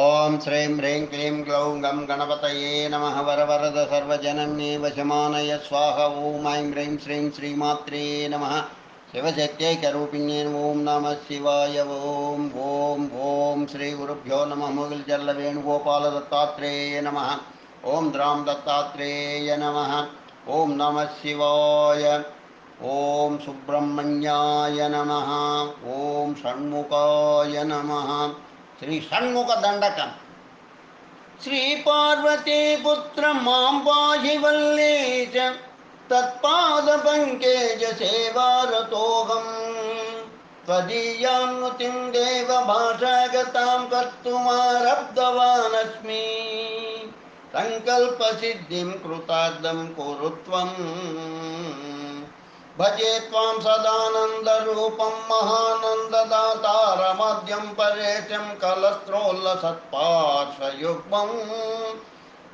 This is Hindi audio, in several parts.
ॐ श्रीं ह्रीं क्लीं ग्लौं गं गणपतये नमः वरवरद सर्वजनन्ये वशमानय स्वाहा ॐ ऐं ह्रीं श्रीं श्रीमात्रे नमः शिवशक्त्यैकरूपिण्ये ॐ नमः शिवाय ॐ ॐ ॐ श्रीगुरुभ्यो नमः मुगिल्जल्लवेणुगोपालदत्तात्रेय नमः ॐ द्रां दत्तात्रेय नमः ॐ नमः शिवाय ॐ सुब्रह्मण्याय नमः ॐ षण्मुखाय नमः श्री ಷಣ್ಮುಖ ದಂಡಕ ಶ್ರೀ ಪಾರ್ವತಿ ಪುತ್ರ ಮಾಂಬಾಹಿವಲ್ಲೇಶ ತತ್ಪಾದ ಪಂಕೇಜ ಸೇವಾರತೋಹಂ त्वदीयां मतिं कुरु भजे त्वां सदानन्दरूपं महानन्ददातारमद्यं परेशं कलस्त्रोल्लसत्पार्श्वयुग्मम्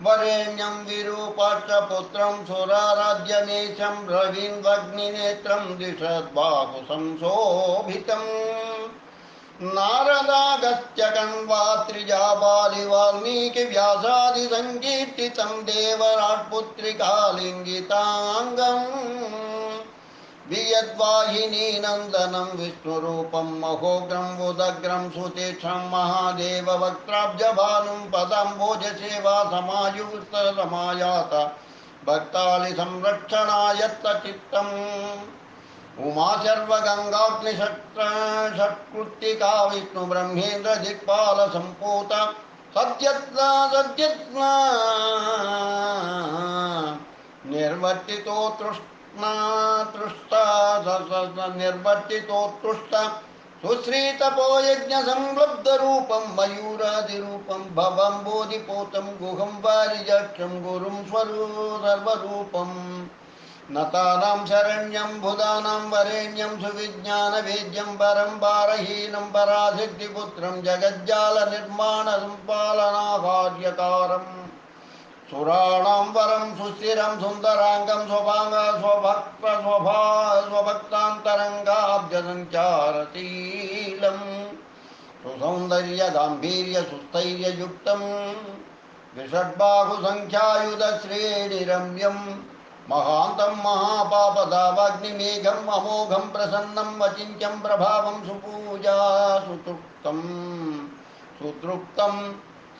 वरेण्यं विरूपाक्षपुत्रं सुराराध्यमेशं रवीन्द्रग्निनेत्रं दिशद्बाहुसंशोभितम् नारदागस्त्य कण्वात्रिजाबालि वाल्मीकिव्यासादिसङ्कीर्तितं देवराट्पुत्रिकालिङ्गिताङ्गम्। वियद्वाहिनी नन्दनं विष्णुरूपं महोग्रं उदग्रं सुतीक्षं महादेववक्त्राब्जभानुं पदम्बोजसेवा समायुक्तसमायात भक्तालि संरक्षणायत्तचित्तम् उमा सर्वगङ्गाग्निषट्कृत्तिका विष्णुब्रह्मेन्द्र दिक्पालसम्पूत सद्यत्ना सद्यत्ना निर्वर्तितो तृष्ट तृष्टा निर्वर्तितोत्कृष्ट सुश्रीतपोयज्ञसंलब्धरूपं, मयूरादिरूपं, भवं बोधिपोतं, गुहं वारिजक्षं गुरुं स्वरू सर्वरूपम् नतानां शरण्यं बुधानां वरेण्यं, सुविज्ञानवेद्यं परं पारहीनं परासिद्धिपुत्रं जगज्जालनिर्माणसम्पालनाकार्यकारम् सुराणां वरं सुस्थिरं सुन्दराङ्गं स्वभाङ्ग स्वभक्त स्वभा स्वभक्तान्तरङ्गाब्जसञ्चारशीलं सुसौन्दर्यगाम्भीर्यसुस्थैर्ययुक्तं विषड्बाहुसङ्ख्यायुधश्रेणिरम्यं महान्तं महापापदावाग्निमेघम् अमोघं प्रसन्नं वचिन्त्यं प्रभावं सुपूजा सुतृप्तं। सुतृप्तम्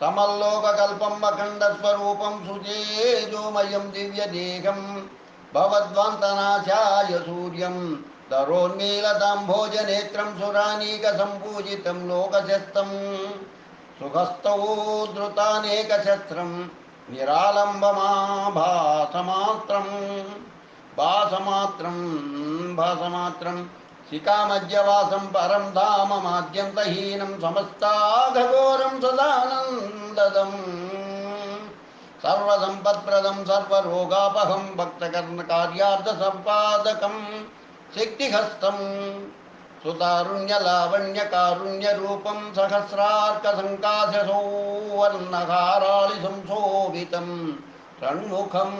समल्लोककल्पम् अखण्डस्वरूपं सुजेजोमयं दिव्यदेहं भवद्वान्तनाशाय सूर्यं दरोन्मीलताम्भोजनेत्रं सुरानीकसम्पूजितं लोकशस्तं सुहस्तौ धृतानेकशस्त्रं निरालम्बमाभासमात्रं भासमात्रं भासमात्रं शिखामध्यवासं परं धाममाद्यन्तहीनं समस्ताघोरं सदानन्ददम्। सर्वसम्पत्प्रदं सर्वरोगापहं भक्तकर्णकार्यार्थसम्पादकं शक्तिहस्तं सुतारुण्यलावण्यकारुण्यरूपं सहस्रार्कसङ्काशसौ वर्णहाराळिसंशोभितं षण्मुखं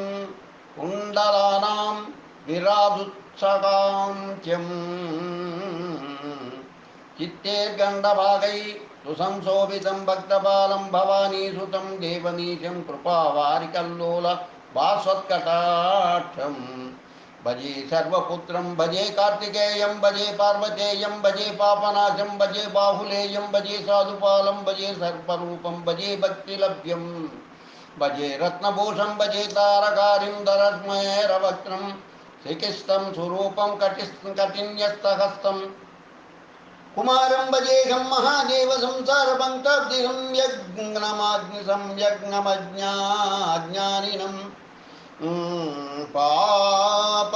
कुण्डलानां विराजुत्सकान्त्यम् चित्तेर्गण्डभागै सुसंशोभितं भक्तपालं भवानीसुतं देवनीशं कृपावारिकल्लोल भजे सर्वपुत्रं, भजे कार्तिकेयं, भजे पार्वतेयं, भजे पापनाशं, भजे बाहुलेयं, भजे साधुपालं, भजे सर्परूपं, भजे भक्तिलभ्यं भजे रत्नभूषं, भजे तारकारिं श्रीकृष्णं स्वरूपं कटिस् कुमारं भजेहं महादेव संसारपङ्क्ताब्दिहं यज्ञमाग्निसं यज्ञमज्ञाज्ञानिनं। पाप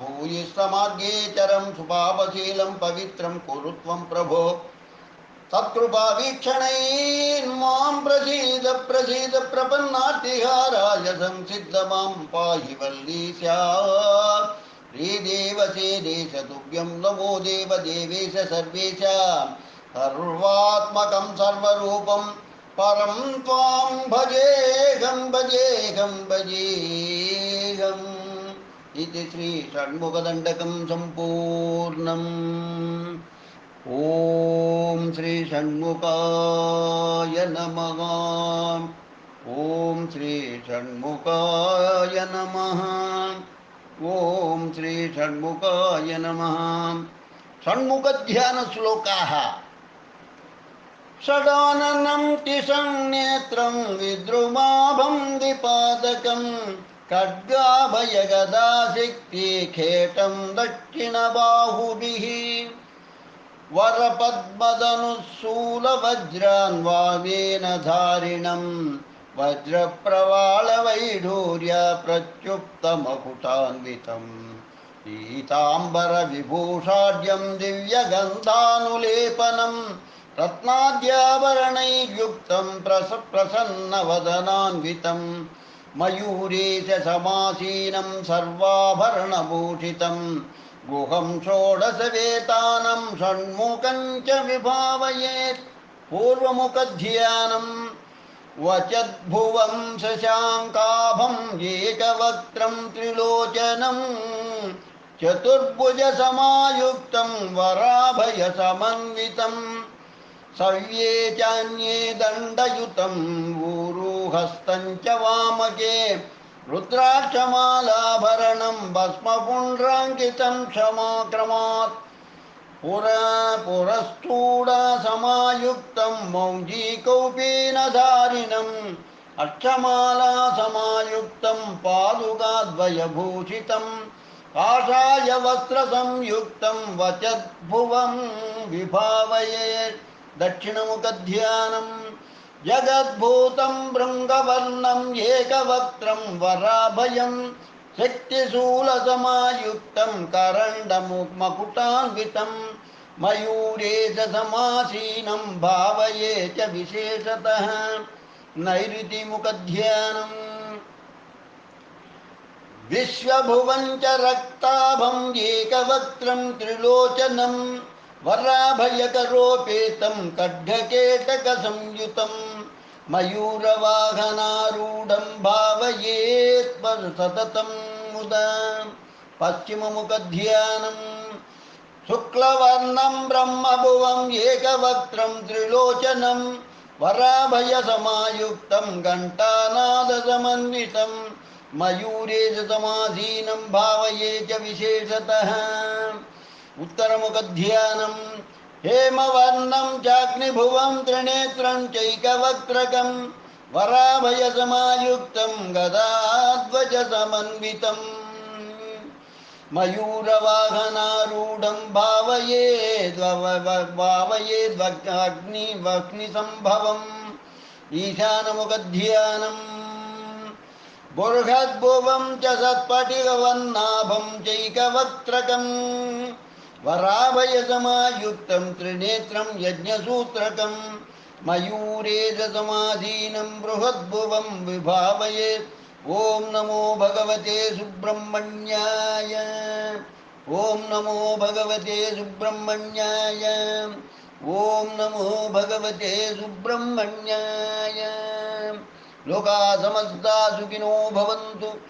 भूयिष्ठमार्गे चरं सुपापशीलं पवित्रं कुरु त्वं प्रभो। तत्कृपावीक्षणैर्मां प्रसीद प्रसीद प्रपन्नार्तिहाराय संसिद्ध माँ पाहि वल्लीशा श्रीदेवसेदेश तुभ्यं नमो देव देवेश सर्वेश। सर्वात्मकं सर्वरूपं परं त्वां भजेऽहं भजेऽहं भजेऽहम् इति श्रीषण्मुखदण्डकं सम्पूर्णम्। ॐ श्री षण्मुखाय नमः। ॐ श्री षण्मुखाय नमः। ॐ श्री षण्मुखाय नमः। षण्मुखध्यानश्लोकाः। षडाननं तिसन्नेत्रं विद्रुमाभं द्विपादकं खड्गाभयगदासिक्तिखेटं दक्षिणबाहुभिः। वरपद्मदनुशूलवज्रान्वादेन धारिणं वज्रप्रवालवैढूर्य प्रत्युप्तमकुतान्वितं पीताम्बरविभूषाढ्यं दिव्यगन्धानुलेपनं रत्नाद्याभरणैर्युक्तं प्रस प्रसन्नवदनान्वितं मयूरे च समासीनं सर्वाभरणभूषितम् गुहं षोडशवेतानं षण्मुखं च विभावयेत्। पूर्वमुखध्यानम् वचद्भुवं शशाङ्काभम् एकवक्त्रं त्रिलोचनम् चतुर्भुजसमायुक्तं वराभयसमन्वितं सव्ये चान्ये दण्डयुतं ऊरुहस्तं च वामके रुद्राक्षमालाभरणं भस्मपुण्ड्राङ्कितं क्षमाक्रमात्। पुर पुरस्थूडसमायुक्तं मौञ्जीकौपीनधारिणम् अक्षमालासमायुक्तं पादुकाद्वयभूषितं काषायवस्त्रसंयुक्तं वचद्भुवं विभावयेत् दक्षिणमुखध्यानम् जगद्भूतं भृङ्गवर्णम् एकवक्त्रं वराभयं, शक्तिशूलसमायुक्तं करण्डमुक्मकुटान्वितं मयूरे च समासीनं भावये च विशेषतः। नैऋतिमुखध्यानम्। विश्वभुवं रक्ताभम् एकवक्त्रं त्रिलोचनं वराभयकरोपेतं खड्गकेटकसंयुतं मयूरवाहनारूढं भावयेत् सततं मुदा। पश्चिममुखध्यानम् शुक्लवर्णं ब्रह्मभुवम् एकवक्त्रं त्रिलोचनं वराभयसमायुक्तं घण्टानादसमन्वितं मयूरे च समाधीनं भावये च विशेषतः। उत्तरमुखध्यानं हेमवर्णं चाग्निभुवं त्रिनेत्रं चैकवक्त्रकं वराभयसमायुक्तं गदाध्वजसमन्वितम्। मयूरवाहनारूढं भावयेद्भावयेद्वग्निसम्भवम् ईशानमुखध्यानम्। बुर्हद्भुवं च सत्पटिगवन्नाभं चैकवक्त्रकं वराभयसमायुक्तं त्रिनेत्रं यज्ञसूत्रकं मयूरे च समाधीनं बृहद्भुवं विभावयेत् ॐ नमो भगवते सुब्रह्मण्याय। ॐ नमो भगवते सुब्रह्मण्याय। ॐ नमो भगवते सुब्रह्मण्याय। लोका समस्ता सुखिनो भवन्तु।